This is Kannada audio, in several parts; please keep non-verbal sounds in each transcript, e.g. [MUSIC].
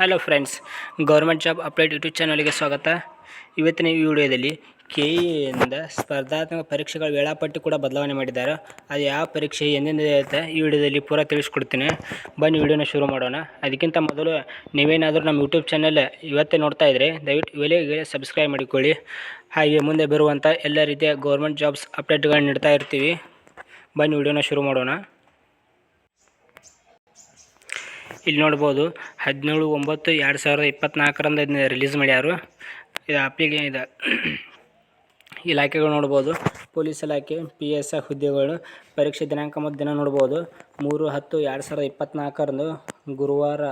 Hello friends government job update YouTube ಚಾನಲ್ಗೆ ಸ್ವಾಗತ. ಇವತ್ತಿನ ಈ ವಿಡಿಯೋದಲ್ಲಿ ಕೆ ಇಯಿಂದ ಸ್ಪರ್ಧಾತ್ಮಕ ಪರೀಕ್ಷೆಗಳ ವೇಳಾಪಟ್ಟಿ ಕೂಡ ಬದಲಾವಣೆ ಮಾಡಿದ್ದಾರೆ. ಅದು ಯಾವ ಪರೀಕ್ಷೆ, ಎಂದೆಂದು ಇರುತ್ತೆ ಈ ವಿಡಿಯೋದಲ್ಲಿ ಪೂರ ತಿಳಿಸ್ಕೊಡ್ತೀನಿ. ಬನ್ನಿ ವಿಡಿಯೋನ ಶುರು ಮಾಡೋಣ. ಅದಕ್ಕಿಂತ ಮೊದಲು ನೀವೇನಾದರೂ ನಮ್ಮ ಯೂಟ್ಯೂಬ್ ಚಾನಲ್ ಇವತ್ತೇ ನೋಡ್ತಾ ಇದ್ದರೆ ದಯವಿಟ್ಟು ಇವೆಲೆಗೆ ಸಬ್ಸ್ಕ್ರೈಬ್ ಮಾಡಿಕೊಳ್ಳಿ. ಹಾಗೆ ಮುಂದೆ ಬರುವಂಥ ಎಲ್ಲ ರೀತಿಯ ಗೌರ್ಮೆಂಟ್ ಜಾಬ್ಸ್ ಅಪ್ಡೇಟ್ಗಳನ್ನ ನೀಡ್ತಾ ಇರ್ತೀವಿ. ಬನ್ನಿ ವಿಡಿಯೋನ ಶುರು ಮಾಡೋಣ. ಇಲ್ಲಿ ನೋಡ್ಬೋದು ಹದಿನೇಳು, ಒಂಬತ್ತು, ಎರಡು ಸಾವಿರದ ಇಪ್ಪತ್ತ್ನಾಲ್ಕರಂದು ಇದನ್ನ ರಿಲೀಸ್ ಮಾಡ್ಯಾರು. ಇದು ಅಪ್ಲಿಕೇ ಇದು. ಇಲಾಖೆಗಳು ನೋಡ್ಬೋದು, ಪೊಲೀಸ್ ಇಲಾಖೆ ಪಿ ಎಸ್ ಎಫ್ ಹುದ್ದೆಗಳು, ಪರೀಕ್ಷೆ ದಿನಾಂಕ ಮತ್ತು ದಿನ ನೋಡ್ಬೋದು. ಮೂರು, ಹತ್ತು, ಎರಡು ಸಾವಿರದ ಇಪ್ಪತ್ತ್ನಾಲ್ಕರಂದು ಗುರುವಾರ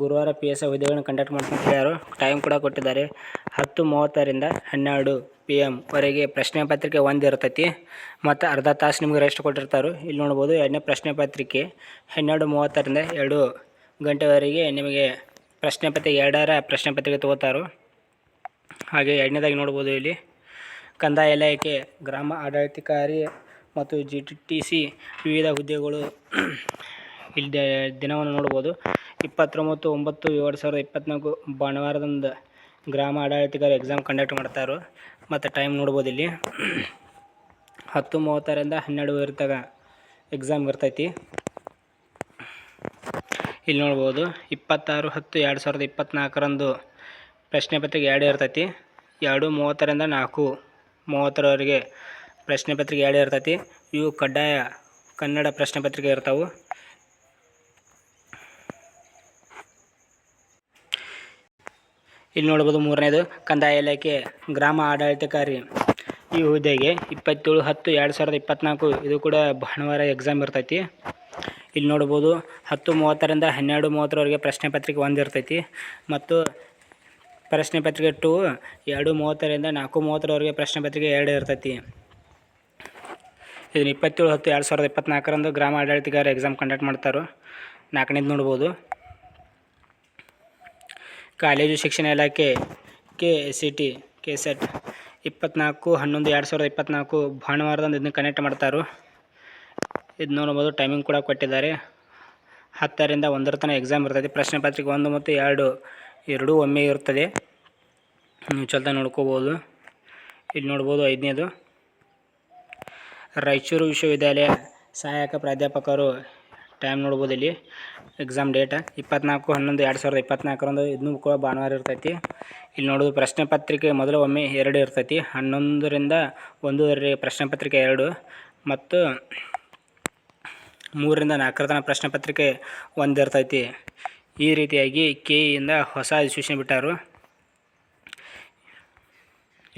ಗುರುವಾರ ಪಿ ಎಸ್ ಎಫ್ ಹುದ್ದೆಗಳನ್ನ ಕಂಡಕ್ಟ್ ಮಾಡ್ಕೊಂಡು ಟೈಮ್ ಕೂಡ ಕೊಟ್ಟಿದ್ದಾರೆ. ಹತ್ತು ಮೂವತ್ತರಿಂದ ಹನ್ನೆರಡು ಪಿ ಎಮ್ವರೆಗೆ ಪ್ರಶ್ನೆ ಪತ್ರಿಕೆ ಒಂದು ಇರ್ತೈತಿ, ಮತ್ತು ಅರ್ಧ ತಾಸು ನಿಮ್ಗೆ ರೆಸ್ಟ್ ಕೊಟ್ಟಿರ್ತಾರೆ. ಇಲ್ಲಿ ನೋಡ್ಬೋದು ಎರಡನೇ ಪ್ರಶ್ನೆ ಪತ್ರಿಕೆ ಹನ್ನೆರಡು ಮೂವತ್ತರಿಂದ ಎರಡು ಗಂಟೆವರೆಗೆ ನಿಮಗೆ ಪ್ರಶ್ನೆ ಪತ್ರಿಕೆ ಎರಡರ ಪ್ರಶ್ನೆ ಪತ್ರಿಕೆ ತೊಗೋತಾರೋ. ಹಾಗೆ ಎರಡನೇದಾಗಿ ನೋಡ್ಬೋದು ಇಲ್ಲಿ, ಕಂದಾಯ ಇಲಾಖೆ, ಗ್ರಾಮ ಆಡಳಿತಾಧಿಕಾರಿ ಮತ್ತು ಜಿ ಟಿ ಟಿ ಸಿ ವಿವಿಧ ಹುದ್ದೆಗಳು [CLEARS THROAT] ಇಲ್ಲಿ ದಿನವನ್ನು ನೋಡ್ಬೋದು. ಇಪ್ಪತ್ತೊಂಬತ್ತು ಒಂಬತ್ತು ಎರಡು ಸಾವಿರದ ಇಪ್ಪತ್ತ್ನಾಲ್ಕು ಭಾನುವಾರದಂದು ಗ್ರಾಮ ಆಡಳಿತಗಾರ ಎಕ್ಸಾಮ್ ಕಂಡಕ್ಟ್ ಮಾಡ್ತಾರೆ. ಮತ್ತು ಟೈಮ್ ನೋಡ್ಬೋದು ಇಲ್ಲಿ. ಹತ್ತು ಮೂವತ್ತರಿಂದ ಹನ್ನೆರಡು ಇರ್ತಾಗ ಎಕ್ಸಾಮ್ ಇರ್ತೈತಿ. ಇಲ್ಲಿ ನೋಡ್ಬೋದು, ಇಪ್ಪತ್ತಾರು ಹತ್ತು ಎರಡು ಸಾವಿರದ ಇಪ್ಪತ್ತ್ನಾಲ್ಕರಂದು ಪ್ರಶ್ನೆ ಪತ್ರಿಕೆ ಎರಡು ಇರ್ತೈತಿ. ಎರಡು ಮೂವತ್ತರಿಂದ ನಾಲ್ಕು ಮೂವತ್ತರವರೆಗೆ ಪ್ರಶ್ನೆ ಪತ್ರಿಕೆ ಎರಡು ಇರ್ತೈತಿ. ಇವು ಕಡ್ಡಾಯ ಕನ್ನಡ ಪ್ರಶ್ನೆ ಪತ್ರಿಕೆ ಇರ್ತಾವೆ. ಇಲ್ಲಿ ನೋಡ್ಬೋದು ಮೂರನೇದು, ಕಂದಾಯ ಇಲಾಖೆ, ಗ್ರಾಮ ಆಡಳಿತಕಾರಿ. ಈ ಹುದ್ದೆಗೆ ಇಪ್ಪತ್ತೇಳು, ಹತ್ತು, ಎರಡು ಸಾವಿರದ ಇಪ್ಪತ್ತ್ನಾಲ್ಕು ಇದು ಕೂಡ ಭಾನುವಾರ ಎಕ್ಸಾಮ್ ಇರ್ತೈತಿ. ಇಲ್ಲಿ ನೋಡ್ಬೋದು, ಹತ್ತು ಮೂವತ್ತರಿಂದ ಹನ್ನೆರಡು ಮೂವತ್ತರವರೆಗೆ ಪ್ರಶ್ನೆ ಪತ್ರಿಕೆ ಒಂದು ಇರ್ತೈತಿ. ಮತ್ತು ಪ್ರಶ್ನೆ ಪತ್ರಿಕೆ ಟು, ಎರಡು ಮೂವತ್ತರಿಂದ ನಾಲ್ಕು ಮೂವತ್ತರವರೆಗೆ ಪ್ರಶ್ನೆ ಪತ್ರಿಕೆ ಎರಡು ಇರ್ತೈತಿ. ಇದನ್ನು ಇಪ್ಪತ್ತೇಳು, ಹತ್ತು, ಎರಡು ಸಾವಿರದ ಇಪ್ಪತ್ತ್ನಾಲ್ಕರಂದು ಗ್ರಾಮ ಆಡಳಿತಗಾರ ಎಕ್ಸಾಮ್ ಕಂಡಕ್ಟ್ ಮಾಡ್ತಾರೆ. ನಾಲ್ಕನೇದು ನೋಡ್ಬೋದು ಕಾಲೇಜು ಶಿಕ್ಷಣ ಇಲಾಖೆ K C T K SET ಇಪ್ಪತ್ನಾಲ್ಕು, ಹನ್ನೊಂದು, ಎರಡು ಸಾವಿರದ ಇಪ್ಪತ್ನಾಲ್ಕು ಭಾನುವಾರದಂದು ಇದನ್ನು ಕನೆಕ್ಟ್ ಮಾಡ್ತಾರು. ಇದು ನೋಡ್ಬೋದು ಟೈಮಿಂಗ್ ಕೂಡ ಕೊಟ್ಟಿದ್ದಾರೆ. ಹತ್ತರಿಂದ ಒಂದರ ತನಕ ಎಕ್ಸಾಮ್ ಇರ್ತೈತಿ ಪ್ರಶ್ನೆ ಪತ್ರಿಕೆ ಒಂದು ಮತ್ತು ಎರಡು, ಎರಡೂ ಒಮ್ಮೆ ಇರ್ತದೆ. ನೀವು ಚಲ್ತಾ ನೋಡ್ಕೋಬೋದು. ಇಲ್ಲಿ ನೋಡ್ಬೋದು ಐದನೇದು. ರಾಯಚೂರು ವಿಶ್ವವಿದ್ಯಾಲಯ ಸಹಾಯಕ ಪ್ರಾಧ್ಯಾಪಕರು ಟೈಮ್ ನೋಡ್ಬೋದು ಇಲ್ಲಿ. ಎಕ್ಸಾಮ್ ಡೇಟ್ ಇಪ್ಪತ್ನಾಲ್ಕು, ಹನ್ನೊಂದು, ಎರಡು ಸಾವಿರದ ಇಪ್ಪತ್ನಾಲ್ಕರಂದು ಇದನ್ನು ಕೂಡ ಭಾನುವಾರ ಇರ್ತೈತಿ. ಇಲ್ಲಿ ನೋಡೋದು ಪ್ರಶ್ನೆ ಪತ್ರಿಕೆ ಮೊದಲು ಒಮ್ಮೆ ಎರಡು ಇರ್ತೈತಿ. ಹನ್ನೊಂದರಿಂದ ಒಂದೂವರೆ ಪ್ರಶ್ನೆ ಪತ್ರಿಕೆ ಎರಡು ಮತ್ತು ಮೂರರಿಂದ ನಾಲ್ಕರ ತನಕ ಪ್ರಶ್ನೆ ಪತ್ರಿಕೆ ಒಂದು ಇರ್ತೈತಿ ಈ ರೀತಿಯಾಗಿ ಕೆ ಇಂದ ಹೊಸ ಸೂಚನೆ ಬಿಟ್ಟಾರು.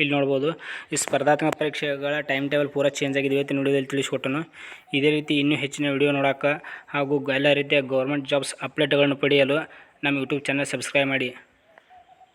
ಇಲ್ಲಿ ನೋಡ್ಬೋದು. ಈ ಸ್ಪರ್ಧಾತ್ಮಕ ಪರೀಕ್ಷೆಗಳ ಟೈಮ್ ಟೇಬಲ್ ಪೂರ ಚೇಂಜ್ ಆಗಿದೆ. ಇವತ್ತಿನ ವಿಡಿಯೋದಲ್ಲಿ ತಿಳಿಸ್ಕೊಟ್ಟನು. ಇದೇ ರೀತಿ ಇನ್ನೂ ಹೆಚ್ಚಿನ ವಿಡಿಯೋ ನೋಡೋಕೆ ಹಾಗೂ ಎಲ್ಲ ರೀತಿಯ ಗೌರ್ಮೆಂಟ್ ಜಾಬ್ಸ್ ಅಪ್ಡೇಟ್ಗಳನ್ನು ಪಡೆಯಲು ನಮ್ಮ ಯೂಟ್ಯೂಬ್ ಚಾನಲ್ ಸಬ್ಸ್ಕ್ರೈಬ್ ಮಾಡಿ.